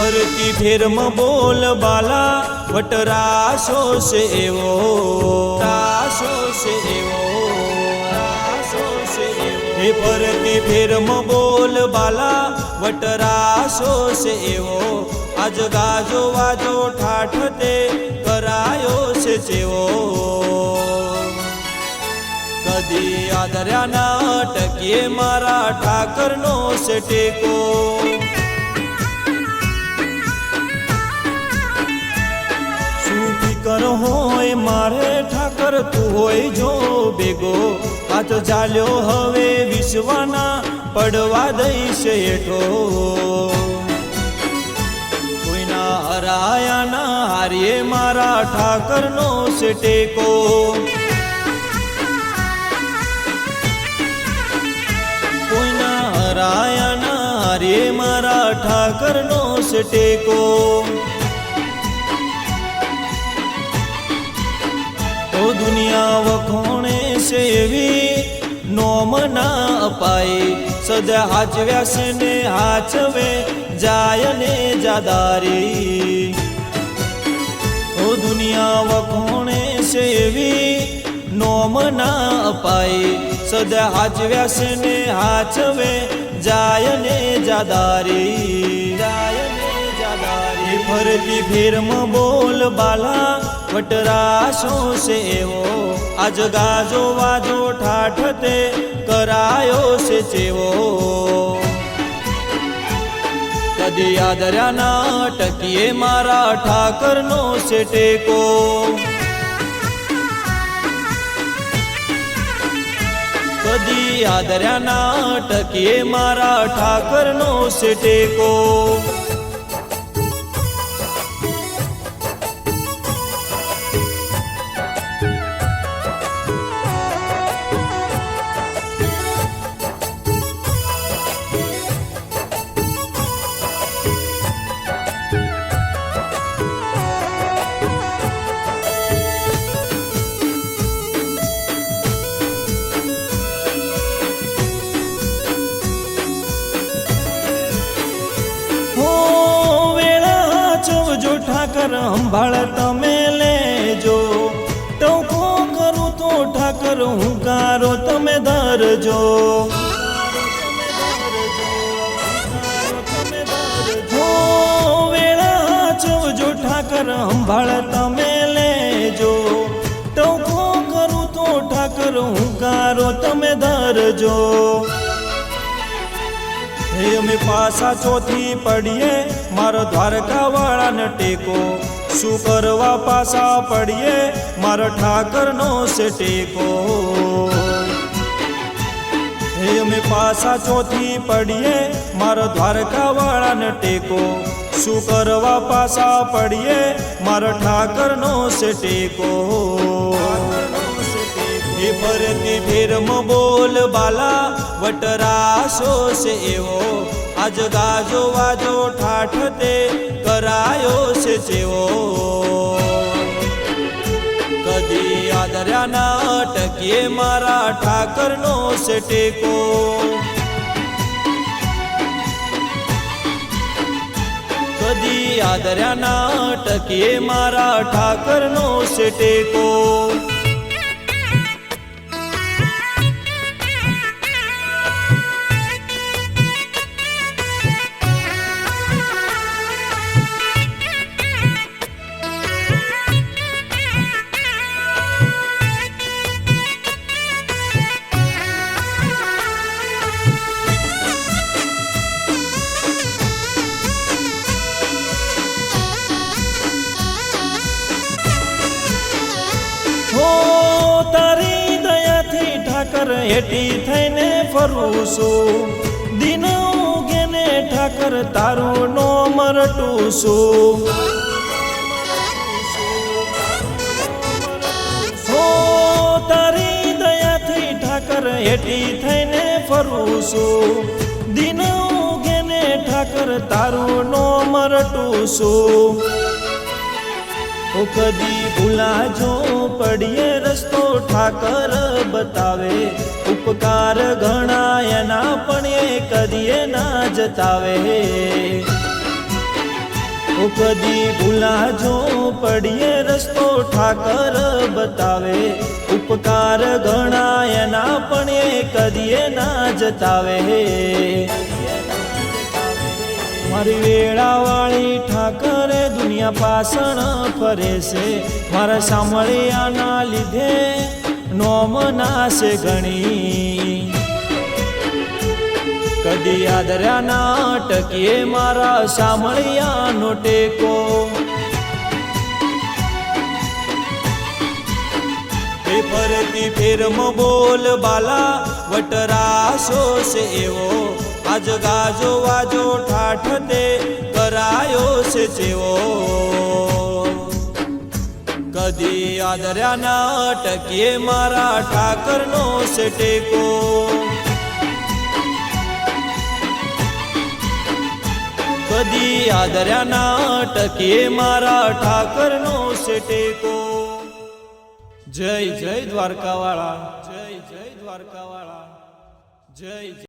ફરતી ફેરમાં બોલ બાલા, વટરાશો છે એવો રાશો છે એવો હે ફરતી ફેરમાં બોલ બાલા, વટરાશો છે એવો. આજ ગાજો વાજો ઠાઠતે કરાયો છે જેવો. કદી આદર્યા ના ટકીએ મારા ઠાકરનો છે ટેકો. હોય, મારે ઠાકર તું હોય જો બેગો તો ચાલ્યો હવે વિશ્વના પડવા દઈશ એઠો કોઈના હરાયા ના હારીએ મારા ઠાકરનો છે ટેકો કોઈના હરાયા ના હારીએ મારા ઠાકરનો છે ટેકો દુનિયા વખોણે સેવી? એવી નોમ ના અપાય સદા હાચવ્યા છે ને હાચવે જાય ને જાદારી. ઓ દુનિયા વખોણે સેવી? એવી નોમ ના અપાય સદા હાચવ્યા છે ને હાચવે જાય ને જાદારી. જાય જાદારી ફરતી ફેરમાં બોલ બાલા, વટરાશો છે એવો. આજ ગાજો વાજો ઠાઠ તે કરાયો છે ચેવો. કદી આદર્યા ના ટકીએ મારા ઠાકરનો છે ટેકો. કદી આદર્યા ના ટકીએ મારા ઠાકરનો છે ટેકો. ઠાકર સંભાળ તમે લેજો. ટોકો કરું તો ઠાકર હું કારો તમે ધરજો. વેળા ઠાકર સંભાળ તમે લેજો. ટોકો કરું તો ઠાકર હું કારો તમે ધરજો. હે અમે પાસા ચોથી પડીએ. મારો દ્વારકા વાળાને ટેકો. શું કરવા પાસા પડીએ? મારો ઠાકરનો છે ટેકો. હે અમે પાસા ચોથી પડીએ. મારો દ્વારકા વાળાને ટેકો. શું કરવા પાસા પડીએ? મારો ઠાકરનો છે ટેકો. એ ફરતી ફેરમ બોલ બાલા, વટરાશો છે એવો. આજ ગાજો વાજો ઠાઠ તે કરાયો છે જેવો. કદી આદર્યા ના અટકીએ મારા ઠાકરનો છે ટેકો. કદી આદર્યા ના અટકીએ મારા ઠાકરનો છે ટેકો. હો, તારી દયાથી ઠાકર હેઠી થઈને ફરું છું. દિન ઉગેને ઠાકર તારું નો મરટું છું. હો, તારી દયાથી ઠાકર હેઠી થઈને ફરું છું. દિન ઉગેને ઠાકર તારું નો મરટું છું. ઓ કદી ભૂલાજો, પડીએ રસ્તો ઠાકર બતાવે. ઉપકાર ઘણા એના પણ એ કદીએ ના જતાવે. ઓ કદી ભૂલાજો, પડીએ રસ્તો ઠાકર બતાવે. ઉપકાર ઘણા એના પણ એ કદીએ ના જતાવે. મારી વેળાવાળી ઠાકરે દુનિયા પાસણ ફરે છે. મારા સાંભળ્યાના લીધે નોમ નાશે ગણી. કદી આદર્યા ના ટકીએ મારા સાંભળ્યાનો ટેકો. ફરતી ફેરમ બોલ બાલા, વટરાશો છે એવો. આજ ગાજો વાજો ઠાઠતે કરાયો છે જેવો કદી આદર્યા ના અટકીએ મારા ઠાકરનો છે ટેકો. કદી આદર્યા ના અટકીએ મારા ઠાકરનો છે ટેકો. જય જય દ્વારકાવાળા. જય જય દ્વારકાવાળા. જય જય